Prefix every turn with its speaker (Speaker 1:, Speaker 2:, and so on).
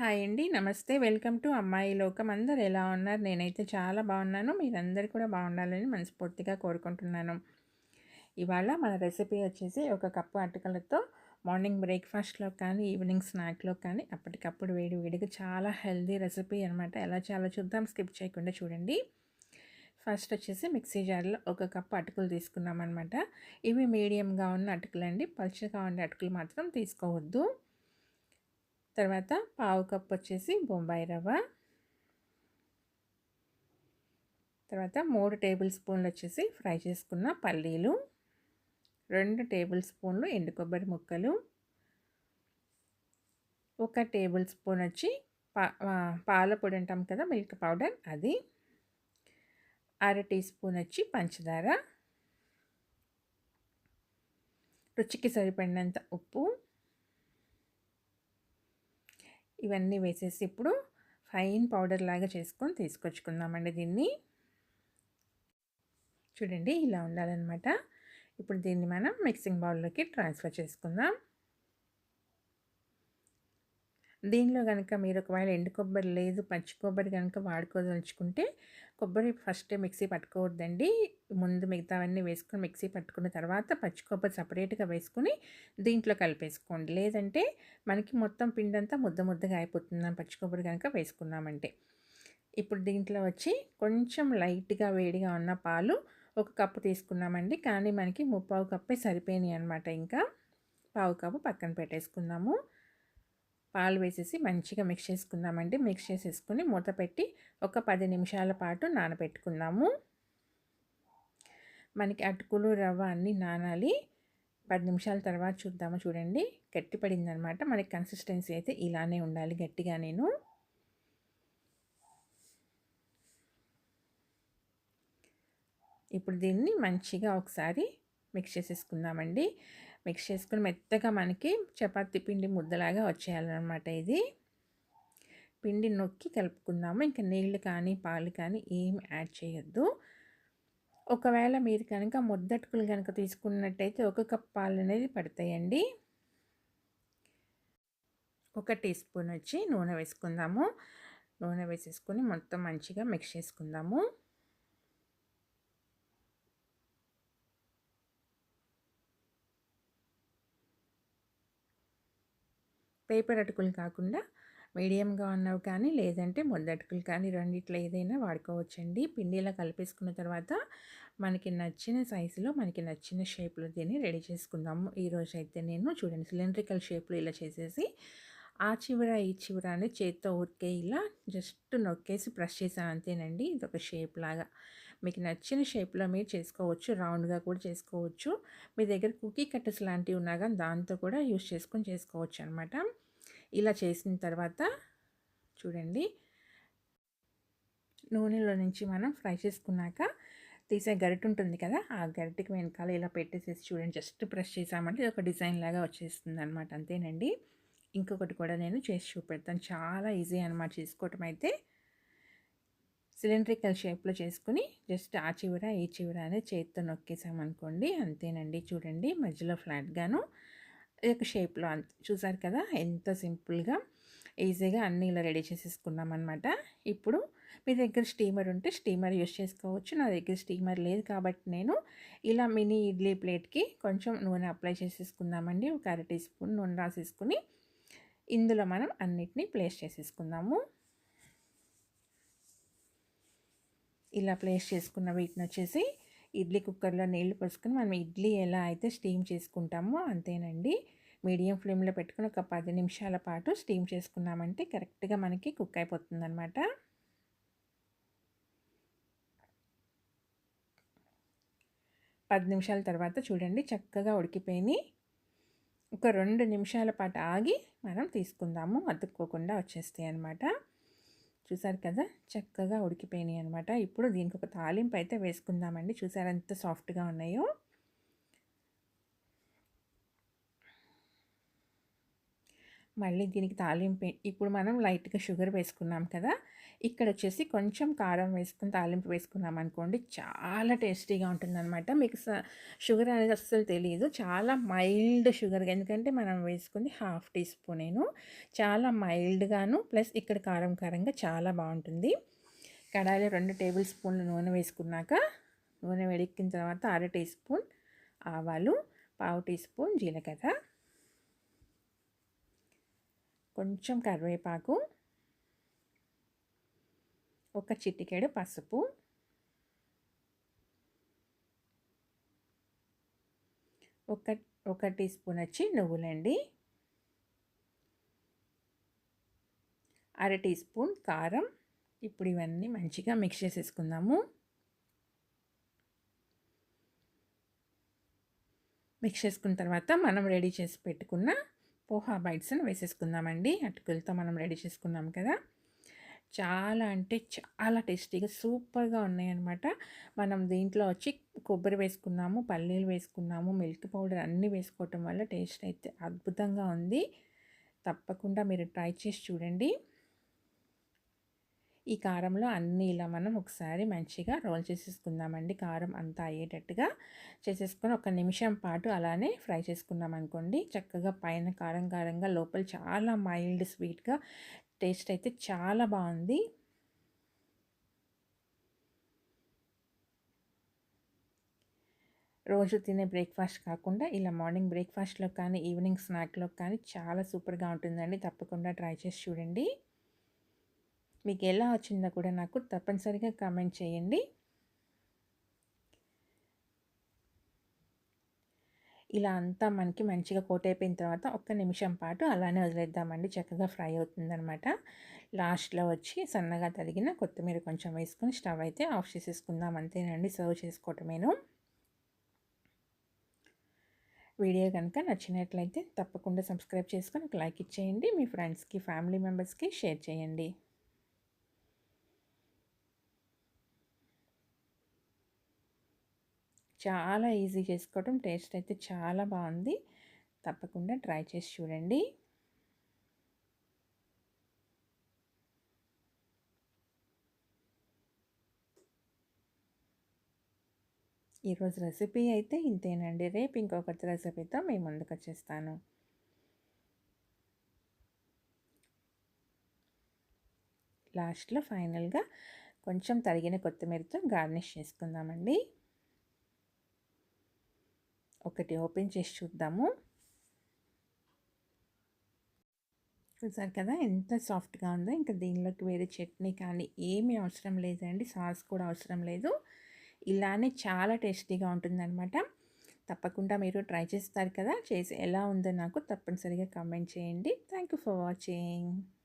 Speaker 1: Hi అండి. నమస్తే. Welcome to అమ్మాయి లోకం. అందరు ఎలా ఉన్నారు? నేనైతే చాలా బాగున్నాను. మీరందరూ కూడా బాగుండాలని మనస్ఫూర్తిగా కోరుకుంటున్నాను. ఇవాళ మన రెసిపీ వచ్చేసి ఒక కప్పు అటుకలతో మార్నింగ్ బ్రేక్ఫాస్ట్లో కానీ ఈవినింగ్ స్నాక్లో కానీ అప్పటికప్పుడు వేడి వేడిగా చాలా హెల్దీ రెసిపీ అనమాట ఎలా చాలా చూద్దాం. స్కిప్ చేయకుండా చూడండి. ఫస్ట్ వచ్చేసి మిక్సీ జార్లో ఒక కప్పు అటుకులు తీసుకున్నాం అనమాట ఇవి మీడియంగా ఉన్న అటుకులు అండి పలుచగా ఉండే అటుకులు మాత్రం తీసుకోవద్దు. తర్వాత పావు కప్ వచ్చేసి బొంబాయి రవ్వ. తర్వాత మూడు టేబుల్ స్పూన్లు వచ్చేసి ఫ్రై చేసుకున్న పల్లీలు. రెండు టేబుల్ స్పూన్లు ఎండు కొబ్బరి ముక్కలు. ఒక టేబుల్ స్పూన్ వచ్చి పా పాల పొడి అంటాం కదా మిల్క్ పౌడర్ అది. అర టీ స్పూన్ వచ్చి పంచదార. రుచికి సరిపడినంత ఉప్పు. ఇవన్నీ వేసేసి ఇప్పుడు ఫైన్ పౌడర్ లాగా చేసుకొని తీసుకొచ్చుకుందామండి దీన్ని. చూడండి ఇలా ఉండాలన్నమాట. ఇప్పుడు దీన్ని మనం మిక్సింగ్ బౌల్లోకి ట్రాన్స్ఫర్ చేసుకుందాం. దీనిలో కనుక మీరు ఒకవేళ ఎండు కొబ్బరి లేదు పచ్చి కొబ్బరి కనుక వాడుకోదలుచుకుంటే కొబ్బరి ఫస్ట్ మిక్సీ పట్టుకోవద్దండి. ముందు మిగతావన్నీ వేసుకొని మిక్సీ పట్టుకున్న తర్వాత పచ్చి కొబ్బరి సపరేట్గా వేసుకుని దీంట్లో కలిపేసుకోండి. లేదంటే మనకి మొత్తం పిండంతా ముద్ద ముద్దగా అయిపోతుంది పచ్చి కొబ్బరి కనుక వేసుకున్నామంటే. ఇప్పుడు దీంట్లో వచ్చి కొంచెం లైట్గా వేడిగా ఉన్న పాలు ఒక కప్పు తీసుకున్నామండి. కానీ మనకి ముప్పావు కప్పే సరిపోయినాయి అనమాట ఇంకా పావు కప్పు పక్కన పెట్టేసుకున్నాము పాలు వేసేసి మంచిగా మిక్స్ చేసుకుందామండి. మిక్స్ చేసేసుకుని మూత పెట్టి ఒక పది నిమిషాల పాటు నానబెట్టుకుందాము. మనకి అటుకులు రవ్వ అన్నీ నానాలి. పది నిమిషాల తర్వాత చూద్దాము చూడండి. గట్టి గట్టిపడిందనమాట మనకి కన్సిస్టెన్సీ అయితే ఇలానే ఉండాలి గట్టిగా నేను. ఇప్పుడు దీన్ని మంచిగా ఒకసారి మిక్స్ చేసేసుకుందామండి. మిక్స్ చేసుకుని మెత్తగా మనకి చపాతి పిండి ముద్దలాగా వచ్చేయాలన్నమాట ఇది. పిండి నొక్కి కలుపుకుందాము. ఇంకా నీళ్ళు కానీ పాలు కానీ ఏం యాడ్ చేయొద్దు. ఒకవేళ మీరు కనుక ముద్దటుకులు కనుక తీసుకున్నట్టయితే ఒక కప్ పాలు అనేది పడతాయండి. ఒక టీ స్పూన్ వచ్చి నూనె వేసుకుందాము. నూనె వేసేసుకొని మొత్తం మంచిగా మిక్స్ చేసుకుందాము. పేపర్ అటుకులు కాకుండా మీడియంగా ఉన్నవి కానీ లేదంటే ముద్దటుకులు కానీ రెండిట్లో ఏదైనా వాడుకోవచ్చండి. పిండిలా కలిపేసుకున్న తర్వాత మనకి నచ్చిన సైజులో మనకి నచ్చిన షేప్లో దీన్ని రెడీ చేసుకుందాము. ఈరోజు అయితే నేను చూడండి సిలిండ్రికల్ షేప్లో ఇలా చేసేసి ఆ చివర ఈ చివర అనేది చేత్తో ఊరికే ఇలా జస్ట్ నొక్కేసి ప్రెస్ చేసాను అంతేనండి. ఇది ఒక షేప్ లాగా. మీకు నచ్చిన షేప్లో మీరు చేసుకోవచ్చు రౌండ్గా కూడా చేసుకోవచ్చు. మీ దగ్గర కుకీ కట్టర్స్ లాంటివి ఉన్నా కానీ దాంతో కూడా యూస్ చేసుకొని చేసుకోవచ్చు అనమాట ఇలా చేసిన తర్వాత చూడండి. నూనెలో నుంచి మనం ఫ్రై చేసుకున్నాక తీసే గరిట ఉంటుంది కదా ఆ గరిటకి వెనకాల ఇలా పెట్టేసేసి చూడండి. జస్ట్ బ్రష్ చేసామంటే ఒక డిజైన్ లాగా వచ్చేస్తుంది అనమాట అంతేనండి. ఇంకొకటి కూడా నేను చేసి చూపెడతాను. చాలా ఈజీ అనమాట చేసుకోవటం అయితే. సిలిండ్రికల్ షేప్లో చేసుకుని జస్ట్ ఆ చివర ఈ చివర అనేది చేతితో నొక్కేసామనుకోండి అంతేనండి. చూడండి మధ్యలో ఫ్లాట్గాను ఒక షేప్లో చూసారు కదా? ఎంత సింపుల్గా ఈజీగా అన్నీ ఇలా రెడీ చేసేసుకున్నాం అనమాట ఇప్పుడు మీ దగ్గర స్టీమర్ ఉంటే స్టీమర్ యూస్ చేసుకోవచ్చు. నా దగ్గర స్టీమర్ లేదు కాబట్టి నేను ఇలా మినీ ఇడ్లీ ప్లేట్కి కొంచెం నూనె అప్లై చేసేసుకుందామండి. ఒక అర టీ స్పూన్ నూనె రాసేసుకుని ఇందులో మనం అన్నిటినీ ప్లేస్ చేసేసుకుందాము. ఇలా ప్లేస్ చేసుకున్న వీటిని వచ్చేసి ఇడ్లీ కుక్కర్లో నీళ్ళు పోసుకొని మనం ఇడ్లీ ఎలా అయితే స్టీమ్ చేసుకుంటామో అంతేనండి. మీడియం ఫ్లేమ్లో పెట్టుకుని ఒక పది నిమిషాల పాటు స్టీమ్ చేసుకున్నామంటే కరెక్ట్గా మనకి కుక్ అయిపోతుంది అనమాట పది నిమిషాల తర్వాత చూడండి చక్కగా ఉడికిపోయి ఒక రెండు నిమిషాల పాటు ఆగి మనం తీసుకుందాము అతుక్కోకుండా వచ్చేస్తాయి అనమాట చూసారు కదా? చక్కగా ఉడికిపోయినాయి అనమాట ఇప్పుడు దీనికి ఒక తాలింపు అయితే వేసుకుందామండి. చూసారు ఎంత సాఫ్ట్గా ఉన్నాయో? మళ్ళీ దీనికి తాలింపు ఇప్పుడు మనం లైట్గా షుగర్ వేసుకున్నాం కదా ఇక్కడ వచ్చేసి కొంచెం కారం వేసుకుని తాలింపు వేసుకున్నాం అనుకోండి చాలా టేస్టీగా ఉంటుందన్నమాట. మీకు షుగర్ అనేది అస్సలు తెలియదు చాలా మైల్డ్ షుగర్ ఎందుకంటే మనం వేసుకుంది హాఫ్ టీ స్పూన్ నేను చాలా మైల్డ్గాను ప్లస్ ఇక్కడ కారం కారంగా చాలా బాగుంటుంది. కడాయిలో రెండు టేబుల్ స్పూన్లు నూనె వేసుకున్నాక నూనె వేడెక్కిన తర్వాత అర టీ స్పూన్ ఆవాలు పావు టీ స్పూన్ జీలకర్ర కొంచెం కరివేపాకు ఒక చిటికెడు పసుపు ఒక ఒక టీ స్పూన్ వచ్చి నువ్వులండి అర టీ స్పూన్ కారం. ఇప్పుడు ఇవన్నీ మంచిగా మిక్స్ చేసేసుకుందాము. మిక్స్ చేసుకున్న తర్వాత మనం రెడీ చేసి పెట్టుకున్న పోహా బైట్స్ని వేసేసుకుందామండి. అటుకులతో మనం రెడీ చేసుకున్నాం కదా. చాలా అంటే చాలా టేస్టీగా సూపర్గా ఉన్నాయన్నమాట. మనం దీంట్లో వచ్చి కొబ్బరి వేసుకున్నాము పల్లీలు వేసుకున్నాము మిల్క్ పౌడర్ అన్నీ వేసుకోవటం వల్ల టేస్ట్ అయితే అద్భుతంగా ఉంది. తప్పకుండా మీరు ట్రై చేసి చూడండి. ఈ కారంలో అన్నీ ఇలా మనం ఒకసారి మంచిగా రోల్ చేసేసుకుందామండి. కారం అంతా అయ్యేటట్టుగా చేసేసుకొని ఒక నిమిషం పాటు అలానే ఫ్రై చేసుకున్నాం అనుకోండి. చక్కగా పైన కారం కారంగా లోపల చాలా మైల్డ్ స్వీట్గా టేస్ట్ అయితే చాలా బాగుంది. రోజు తినే బ్రేక్ఫాస్ట్ కాకుండా ఇలా మార్నింగ్ బ్రేక్ఫాస్ట్లో కానీ ఈవినింగ్ స్నాక్లో కానీ చాలా సూపర్గా ఉంటుందండి. తప్పకుండా ట్రై చేసి చూడండి. మీకు ఎలా వచ్చిందో కూడా నాకు తప్పనిసరిగా కామెంట్ చేయండి. ఇలా అంతా మనకి మంచిగా కోట్ అయిపోయిన తర్వాత ఒక్క నిమిషం పాటు అలానే వదిలేద్దామండి. చక్కగా ఫ్రై అవుతుందనమాట లాస్ట్లో వచ్చి సన్నగా తరిగిన కొత్తిమీర కొంచెం వేసుకొని స్టవ్ అయితే ఆఫ్ చేసేసుకుందాం. అంతేనండి సర్వ్ చేసుకోవటమేను. వీడియో కనుక నచ్చినట్లయితే తప్పకుండా సబ్స్క్రైబ్ చేసుకొని ఒక లైక్ ఇచ్చేయండి. మీ ఫ్రెండ్స్కి ఫ్యామిలీ మెంబర్స్కి షేర్ చేయండి. చాలా ఈజీ చేసుకోవటం. టేస్ట్ అయితే చాలా బాగుంది. తప్పకుండా ట్రై చేసి చూడండి. ఈరోజు రెసిపీ అయితే ఇంతేనండి. రేపు ఇంకొక రెసిపీతో మేము ముందుకు వచ్చేస్తాను. లాస్ట్లో ఫైనల్గా కొంచెం తరిగిన కొత్తిమీరతో గార్నిష్ చేసుకుందామండి. ఒకటి ఓపెన్ చేసి చూద్దాము. చూసారు కదా ఎంత సాఫ్ట్గా ఉందో ఇంకా దీనిలోకి వేరే చట్నీ కానీ ఏమీ అవసరం లేదండి. సాస్ కూడా అవసరం లేదు. ఇలానే చాలా టేస్టీగా ఉంటుందన్నమాట. తప్పకుండా మీరు ట్రై చేస్తారు కదా చేసి ఎలా ఉందో నాకు తప్పనిసరిగా కమెంట్ చేయండి. Thank you for watching.